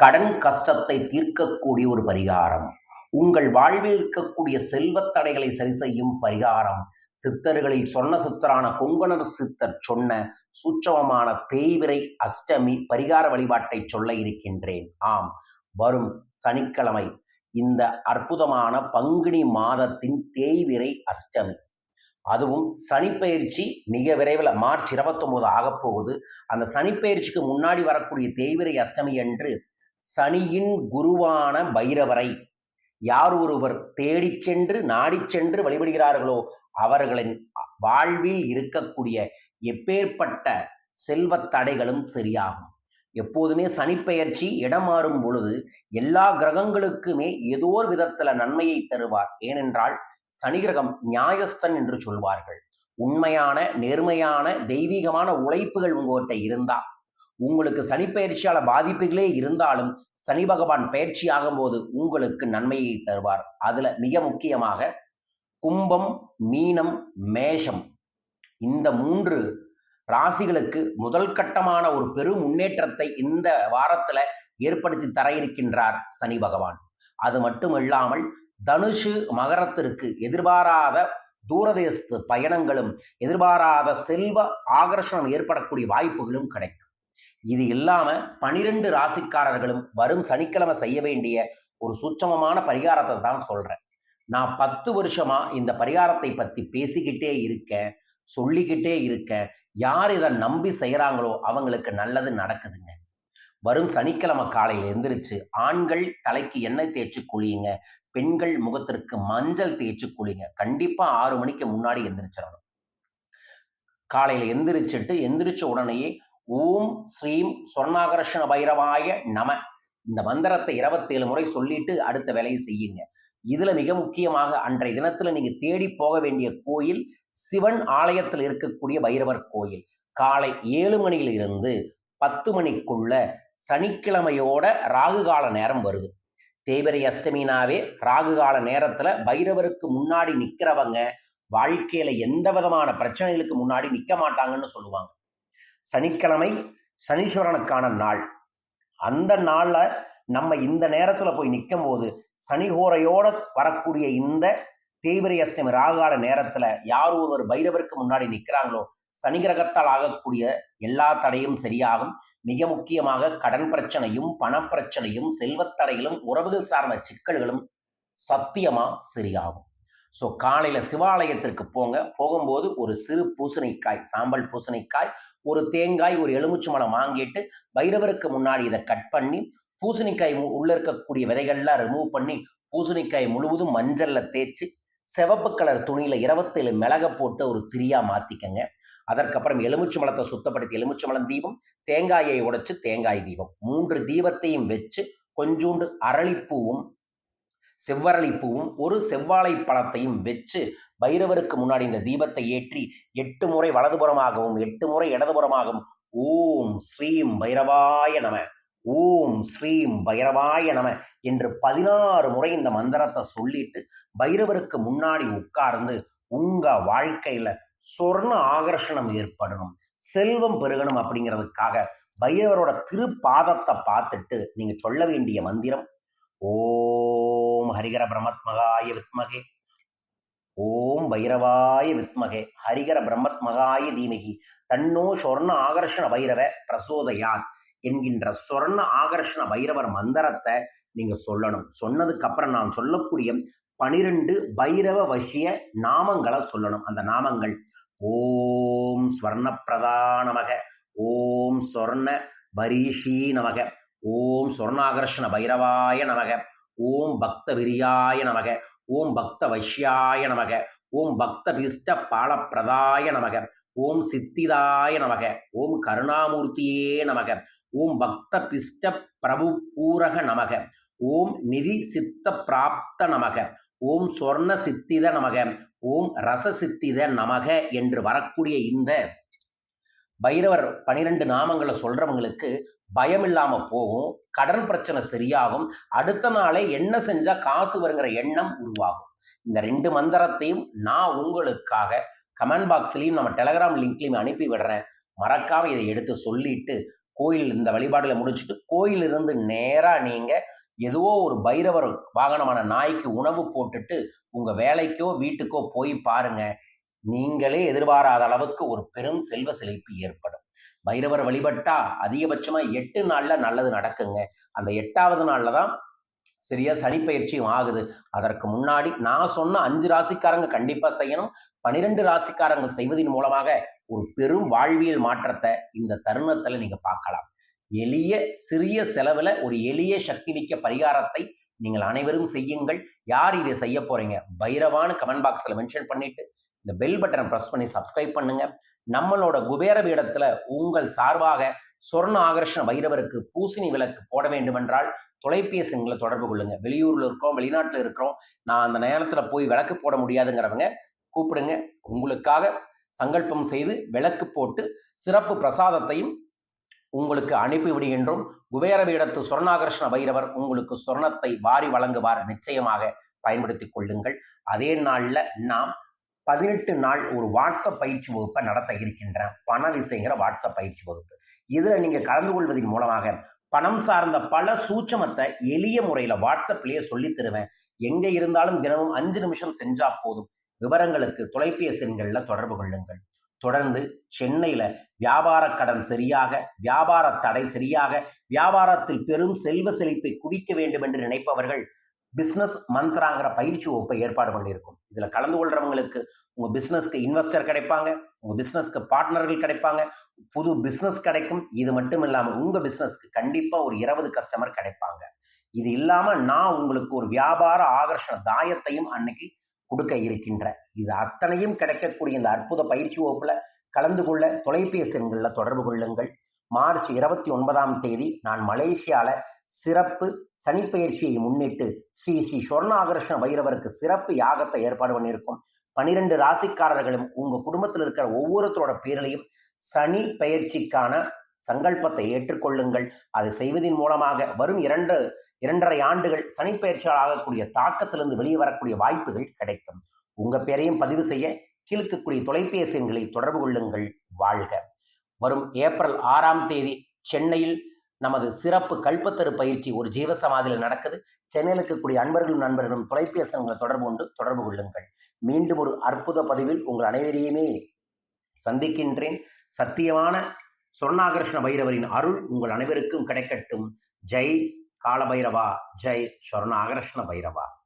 கடன் கஷ்டத்தை தீர்க்கக்கூடிய ஒரு பரிகாரம். உங்கள் வாழ்வில் இருக்கக்கூடிய செல்வத் தடைகளை சரி செய்யும் பரிகாரம். சித்தர்களில் சொன்ன சித்தரான கொங்கணர் சித்தர் சொன்ன சூட்சமமான தேய்விரை அஷ்டமி பரிகார வழிபாட்டை சொல்ல இருக்கின்றேன். ஆம் வரும் சனிக்கிழமை இந்த அற்புதமான பங்குனி மாதத்தின் தேய்விரை அஷ்டமி. அதுவும் சனிப்பெயர்ச்சி மிக விரைவில் மார்ச் இருபத்தொம்போது ஆகப்போகுது. அந்த சனிப்பெயர்ச்சிக்கு முன்னாடி வரக்கூடிய தேய்விரை அஷ்டமி என்று சனியின் குருவான பைரவரை யார் ஒருவர் தேடிச் சென்று நாடிச் சென்று வழிபடுகிறார்களோ அவர்களின் வாழ்வில் இருக்கக்கூடிய எப்பேற்பட்ட செல்வத் தடைகளும் சரியாகும். எப்போதுமே சனிப்பெயர்ச்சி இடம் மாறும் பொழுது எல்லா கிரகங்களுக்குமே ஏதோ ஒரு விதத்துல நன்மையை தருவார். ஏனென்றால் சனி கிரகம் நியாயஸ்தன் என்று சொல்வார்கள். உண்மையான நேர்மையான தெய்வீகமான உழைப்புகள் உங்கள்கிட்ட இருந்தா உங்களுக்கு சனி பயிற்சியால பாதிப்புகளே இருந்தாலும் சனி பகவான் பயிற்சி ஆகும்போது உங்களுக்கு நன்மையை தருவார். அதுல மிக முக்கியமாக கும்பம் மீனம் மேஷம். இந்த மூன்று ராசிகளுக்கு முதல் கட்டமான ஒரு பெரும் முன்னேற்றத்தை இந்த வாரத்துல ஏற்படுத்தி தர இருக்கின்றார் சனி பகவான். அது மட்டும் இல்லாமல் தனுஷு மகரத்திற்கு எதிர்பாராத தூரதேசத்து பயணங்களும் எதிர்பாராத செல்வ ஆகர்ஷணம் ஏற்படக்கூடிய வாய்ப்புகளும் கிடைக்கும். இது இல்லாம பனிரெண்டு ராசிக்காரர்களும் வரும் சனிக்கிழமை செய்ய வேண்டிய ஒரு சுட்சமமான பரிகாரத்தை தான் சொல்றேன். நான் பத்து வருஷமா இந்த பரிகாரத்தை பத்தி பேசிக்கிட்டே இருக்கேன் சொல்லிக்கிட்டே இருக்கேன். யார் இதை நம்பி செய்கிறாங்களோ அவங்களுக்கு நல்லது நடக்குதுங்க. வரும் சனிக்கிழமை காலையில் எந்திரிச்சு ஆண்கள் தலைக்கு எண்ணெய் தேய்ச்சி குளியுங்க பெண்கள் முகத்திற்கு மஞ்சள் தேய்ச்சி குளிங்க. கண்டிப்பா ஆறு மணிக்கு முன்னாடி எந்திரிச்சிடணும். காலையில எந்திரிச்சிட்டு எந்திரிச்ச உடனேயே ஓம் ஸ்ரீம் சொர்ணாகர்ஷண பைரவாய நம. இந்த மந்திரத்தை இருபத்தேழு முறை சொல்லிட்டு அடுத்த வேலையை செய்யுங்க. இதுல மிக முக்கியமாக அன்றைய தினத்துல நீங்க தேடி போக வேண்டிய கோயில் சிவன் ஆலயத்தில் இருக்கக்கூடிய பைரவர் கோயில். காலை ஏழு மணியில இருந்து பத்து மணிக்குள்ள சனிக்கிழமையோட ராகு கால நேரம் வருது. தேய்பிரை அஷ்டமினாவே ராகு கால நேரத்துல பைரவருக்கு முன்னாடி நிக்கிறவங்க வாழ்க்கையில எந்த விதமான பிரச்சனைகளுக்கு முன்னாடி நிக்க மாட்டாங்கன்னு சொல்லுவாங்க. சனிக்கிழமை சனீஸ்வரனுக்கான நாள். அந்த நாளில் நம்ம இந்த நேரத்தில் போய் நிற்கும் போது சனிகோரையோட வரக்கூடிய இந்த தேய்பிரை அஷ்டமி ராகால நேரத்தில் யார் ஒருவர் பைரவருக்கு முன்னாடி நிற்கிறாங்களோ சனி கிரகத்தால் ஆகக்கூடிய எல்லா தடையும் சரியாகும். மிக முக்கியமாக கடன் பிரச்சனையும் பணப்பிரச்சனையும் செல்வத்தடைகளும் உறவுகள் சார்ந்த சிக்கல்களும் சத்தியமாக சரியாகும். ஸோ காலையில் சிவாலயத்திற்கு போங்க. போகும்போது ஒரு சிறு பூசணிக்காய் சாம்பல் பூசணிக்காய் ஒரு தேங்காய் ஒரு எலுமிச்சம்பழம் வாங்கிட்டு பைரவருக்கு முன்னாடி இதை கட் பண்ணி பூசணிக்காய் உள்ள இருக்கக்கூடிய விதைகள்லாம் ரிமூவ் பண்ணி பூசணிக்காய் முழுவதும் மஞ்சள்ல தேய்ச்சி சிவப்பு கலர் துணியில இருபத்தேழு மிளக போட்டு ஒரு திரியா மாத்திக்கங்க. அதற்கப்புறம் எலுமிச்சு மலத்தை சுத்தப்படுத்தி எலுமிச்சு மலம் தீபம் தேங்காயை உடைச்சு தேங்காய் தீபம். மூன்று தீபத்தையும் வச்சு கொஞ்சோண்டு அரளிப்பூவும் செவ்வரளிப்பூவும் ஒரு செவ்வாழை பழத்தையும் வச்சு பைரவருக்கு முன்னாடி இந்த தீபத்தை ஏற்றி எட்டு முறை வலதுபுறமாகவும் எட்டு முறை இடதுபுறமாகவும் ஓம் ஸ்ரீம் பைரவாய நம ஓம் ஸ்ரீம் பைரவாய நம என்று பதினாறு முறை இந்த மந்திரத்தை சொல்லிட்டு பைரவருக்கு முன்னாடி உட்கார்ந்து உங்க வாழ்க்கையில சொர்ண ஆகர்ஷணம் ஏற்படணும் செல்வம் பெருகணும் அப்படிங்கிறதுக்காக பைரவரோட திருப்பாதத்தை பார்த்துட்டு நீங்க சொல்ல வேண்டிய மந்திரம் ஓம் ஹரிகர பிரமத்மகாய வித்மகே. ஓம் பைரவாய வித்மகே. ஹரிகர பிரம்மத்மகாய தீமகி. தன்னோ சொர்ண ஆகர்ஷண பைரவ பிரசோதயான் என்கின்ற சொர்ண ஆகர்ஷண பைரவர் மந்திரத்தை நீங்க சொல்லணும். சொன்னதுக்கு அப்புறம் நான் சொல்லக்கூடிய பனிரெண்டு பைரவ வசிய நாமங்களை சொல்லணும். அந்த நாமங்கள் ஓம் ஸ்வர்ண பிரதானமக ஓம் சொர்ண பரீஷி நமக ஓம் சொர்ணாகர்ஷண பைரவாய நமக ஓம் பக்த விரியாய நமக ஓம் பக்த வைஷ்யாய நமக. ஓம் பக்த பிஷ்ட பாலப்பிரதாய நமக. ஓம் சித்திதாய நமக. ஓம் கருணாமூர்த்தியே நமக. ஓம் பக்த பிஷ்ட பிரபு பூரக நமக. ஓம் நிதி சித்த பிராப்த நமக. ஓம் சொர்ண சித்தித நமக. ஓம் ரச சித்தித நமக என்று வரக்கூடிய இந்த பைரவர் பனிரெண்டு நாமங்களை சொல்றவங்களுக்கு பயம் இல்லாமல் போகும் கடன் பிரச்சனை சரியாகும் அடுத்த நாளே என்ன செஞ்சால் காசு வருங்கிற எண்ணம் உருவாகும். இந்த ரெண்டு மந்திரத்தையும் நான் உங்களுக்காக கமெண்ட் பாக்ஸ்லையும் நம்ம டெலகிராம் லிங்க்லையும் அனுப்பி விடுறேன். மறக்காம இதை எடுத்து சொல்லிட்டு கோயில் இந்த வழிபாடுல முடிச்சுட்டு கோயிலிருந்து நேராக நீங்கள் எதுவோ ஒரு பைரவர் வாகனமான நாய்க்கு உணவு போட்டுட்டு உங்கள் வேலைக்கோ வீட்டுக்கோ போய் பாருங்க. நீங்களே எதிர்பாராத அளவுக்கு ஒரு பெரும் செல்வ செழிப்பு ஏற்படும். பைரவர் வழிபட்டா அதிகபட்சமா எட்டு நாள்ல நல்லது நடக்குங்க. அந்த எட்டாவது நாள்ல தான் சரியா சனிப்பயிற்சியும் ஆகுது. அதற்கு முன்னாடி நான் சொன்ன அஞ்சு ராசிக்காரங்க கண்டிப்பா செய்யணும். பனிரெண்டு ராசிக்காரங்க செய்வதன் மூலமாக ஒரு பெரும் வாழ்வியல் மாற்றத்தை இந்த தருணத்துல நீங்க பார்க்கலாம். எளிய சிறிய செலவுல ஒரு எளிய சக்தி மிக்க பரிகாரத்தை நீங்கள் அனைவரும் செய்யுங்கள். யார் இதை செய்ய போறீங்க? பைரவான்னு கமெண்ட் பாக்ஸ்ல மென்ஷன் பண்ணிட்டு இந்த பெல் பட்டனை ப்ரெஸ் பண்ணி சப்ஸ்கிரைப் பண்ணுங்க. நம்மளோட குபேர பீடத்துல உங்கள் சார்பாக சொர்ண ஆகர்ஷண பைரவருக்கு பூசணி விளக்கு போட வேண்டுமென்றால் தொலைபேசி எங்களை தொடர்பு கொள்ளுங்க. வெளியூர்ல இருக்கோம் வெளிநாட்டில் இருக்கிறோம் நான் அந்த நேரத்துல போய் விளக்கு போட முடியாதுங்கிறவங்க கூப்பிடுங்க. உங்களுக்காக சங்கல்பம் செய்து விளக்கு போட்டு சிறப்பு பிரசாதத்தையும் உங்களுக்கு அனுப்பி விடுகின்றோம். குபேர பீடத்து சொர்ணாகர்ஷ்ண பைரவர் உங்களுக்கு சொர்ணத்தை வாரி வழங்குவார். நிச்சயமாக பயன்படுத்தி கொள்ளுங்கள். அதே நாளில் நாம் பதினெட்டு நாள் ஒரு வாட்ஸ்அப் பயிற்சி வகுப்பை நடத்த இருக்கின்றேன் பண விசைங்கிற வாட்ஸ்அப் பயிற்சி வகுப்பு. இதில் நீங்கள் கலந்து கொள்வதன் மூலமாக பணம் சார்ந்த பல சூட்சமத்தை எளிய முறையில் வாட்ஸ்அப்லேயே சொல்லித் தருவேன். எங்கே இருந்தாலும் தினமும் அஞ்சு நிமிஷம் செஞ்சா போதும். விவரங்களுக்கு தொலைபேசி எண்களில் தொடர்பு கொள்ளுங்கள். தொடர்ந்து சென்னையில் வியாபார கடன் சரியாக வியாபார தடை சரியாக வியாபாரத்தில் பெரும் செல்வ செழிப்பை குவிக்க வேண்டும் என்று நினைப்பவர்கள் பிஸ்னஸ் மந்த்ராங்கிற பயிற்சி வகுப்பை ஏற்பாடு பண்ணியிருக்கும். இதில் கலந்து கொள்றவங்களுக்கு உங்கள் பிஸ்னஸ்க்கு இன்வெஸ்டர் கிடைப்பாங்க உங்கள் பிஸ்னஸ்க்கு பார்ட்னர்கள் கிடைப்பாங்க புது பிஸ்னஸ் கிடைக்கும். இது மட்டும் இல்லாமல் உங்கள் பிஸ்னஸ்க்கு கண்டிப்பாக ஒரு இருபது கஸ்டமர் கிடைப்பாங்க. இது இல்லாமல் நான் உங்களுக்கு ஒரு வியாபார ஆகர்ஷண தாயத்தையும் அன்னைக்கு கொடுக்க இருக்கின்ற இது அத்தனையும் கிடைக்கக்கூடிய இந்த அற்புத பயிற்சி வகுப்பில் கலந்து கொள்ள தொலைபேசி எண்களில் தொடர்பு கொள்ளுங்கள். மார்ச் இருபத்தி ஒன்பதாம் தேதி நான் மலேசியாவில் சிறப்பு சனிப்பயிற்சியை முன்னிட்டு ஸ்ரீ ஸ்ரீ சொர்ணாகர்ஷ்ண பைரவருக்கு சிறப்பு யாகத்தை ஏற்பாடு பண்ணியிருக்கும். பனிரெண்டு ராசிக்காரர்களும் உங்க குடும்பத்தில் இருக்கிற ஒவ்வொருத்தரோட பேரிலையும் சனி பயிற்சிக்கான சங்கல்பத்தை ஏற்றுக்கொள்ளுங்கள். அதை செய்வதன் மூலமாக வரும் இரண்டு இரண்டரை ஆண்டுகள் சனிப்பெயர்ச்சியால் ஆகக்கூடிய தாக்கத்திலிருந்து வெளியே வரக்கூடிய வாய்ப்புகள் கிடைக்கும். உங்க பேரையும் பதிவு செய்ய கீழ்க்கக்கூடிய தொலைபேசி எண்களில் தொடர்பு கொள்ளுங்கள். வாழ்க. வரும் ஏப்ரல் ஆறாம் தேதி சென்னையில் நமது சிறப்பு கல்பத்தரு பயிற்சி ஒரு ஜீவசமாதியில் நடக்குது. சென்னையில் இருக்கக்கூடிய அன்பர்களும் நண்பர்களும் தொலைபேசி தொடர்பு கொண்டு தொடர்பு கொள்ளுங்கள். மீண்டும் ஒரு அற்புத பதிவில் உங்கள் அனைவரையுமே சந்திக்கின்றேன். சத்தியமான சொர்ணாகர்ஷ்ண பைரவரின் அருள் உங்கள் அனைவருக்கும் கிடைக்கட்டும். ஜெய் காலபைரவா. ஜெய் சொர்ணாகர்ஷ்ண பைரவா.